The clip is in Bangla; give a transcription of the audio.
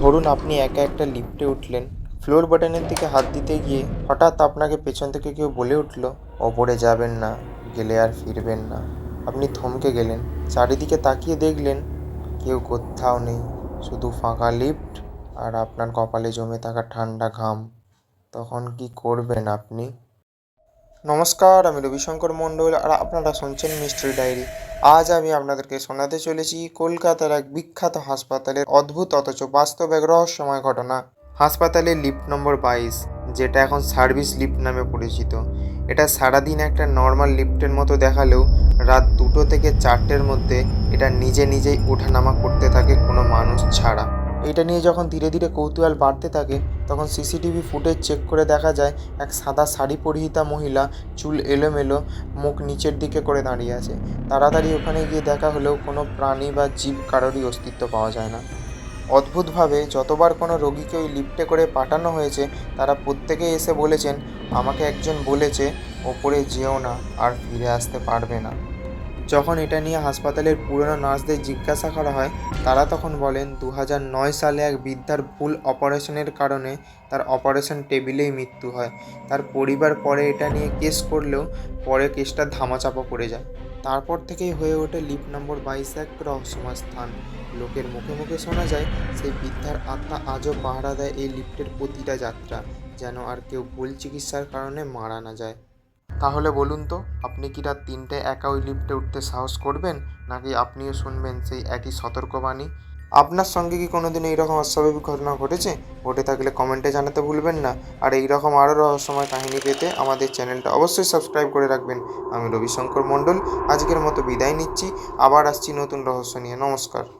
ধরুন আপনি একা একটা লিফটে উঠলেন ফ্লোর বাটনের দিকে হাত দিতে গিয়ে হঠাৎ আপনাকে পেছন থেকে কেউ বলে উঠল ওপরে যাবেন না, গেলে আর ফিরবেন না। আপনি থমকে গেলেন, চারিদিকে তাকিয়ে দেখলেন কেউ কোথাও নেই, শুধু ফাঁকা লিফট আর আপনার কপালে জমে থাকা ঠান্ডা ঘাম। তখন কি করবেন আপনি? নমস্কার, আমি রবিশঙ্কর মণ্ডল আর আপনারা শুনছেন মিস্ট্রি ডায়েরি। আজ আমি আপনাদেরকে শোনাতে চলেছি কলকাতার এক বিখ্যাত হাসপাতালের অদ্ভুত অথচ বাস্তব এক রহস্যময় ঘটনা। হাসপাতালের লিফট নম্বর বাইশ, যেটা এখন সার্ভিস লিফট নামে পরিচিত। এটা সারাদিন একটা নর্মাল লিফটের মতো দেখালেও রাত দুটো থেকে চারটের মধ্যে এটা নিজে নিজেই ওঠানামা করতে থাকে কোনো মানুষ ছাড়া। এটা নিয়ে যখন ধীরে ধীরে কৌতূহল বাড়তে থাকে তখন সিসিটিভি ফুটেজ চেক করে দেখা যায়, এক সাদা শাড়ি পরিহিতা মহিলা চুল এলোমেলো মুখ নিচের দিকে করে দাঁড়িয়ে আছে। তাড়াতাড়ি ওখানে গিয়ে দেখা হলেও কোনো প্রাণী বা জীব কারোরই অস্তিত্ব পাওয়া যায় না। অদ্ভুতভাবে যতবার কোনো রোগীকে ওই লিফটে করে পাঠানো হয়েছে, তারা প্রত্যেকেই এসে বলেছেন, আমাকে একজন বলেছে, ওপরে যেও না, আর ফিরে আসতে পারবে না। যখন এটা নিয়ে হাসপাতালের পুরনো নার্সদের জিজ্ঞাসা করা হয়, তারা তখন বলেন দু সালে এক বৃদ্ধার ভুল অপারেশনের কারণে তার অপারেশন টেবিলেই মৃত্যু হয়। তার পরিবার পরে এটা নিয়ে কেস করলেও পরে কেসটা ধামাচাপা পড়ে যায়। তারপর থেকেই হয়ে ওঠে লিফট নম্বর বাইশ এক রহস্যময় স্থান। লোকের মুখে মুখে শোনা যায়, সেই বৃদ্ধার আত্মা আজও পাহারা দেয় এই লিফটের প্রতিটা যাত্রা, যেন আর কেউ ভুল চিকিৎসার কারণে মারা না যায়। তাহলে বলুন তো, আপনি কি রাত তিনটে একা ওই লিফটে উঠতে সাহস করবেন, নাকি আপনিও শুনবেন সেই একই সতর্কবাণী? আপনার সঙ্গে কি কোনোদিন এইরকম অস্বাভাবিক ঘটনা ঘটেছে? ঘটে থাকলে কমেন্টে জানাতে ভুলবেন না। আর এইরকম আরও রহস্যময় কাহিনী পেতে আমাদের চ্যানেলটা অবশ্যই সাবস্ক্রাইব করে রাখবেন। আমি রবিশঙ্কর মণ্ডল, আজকের মতো বিদায় নিচ্ছি। আবার আসছি নতুন রহস্য নিয়ে। নমস্কার।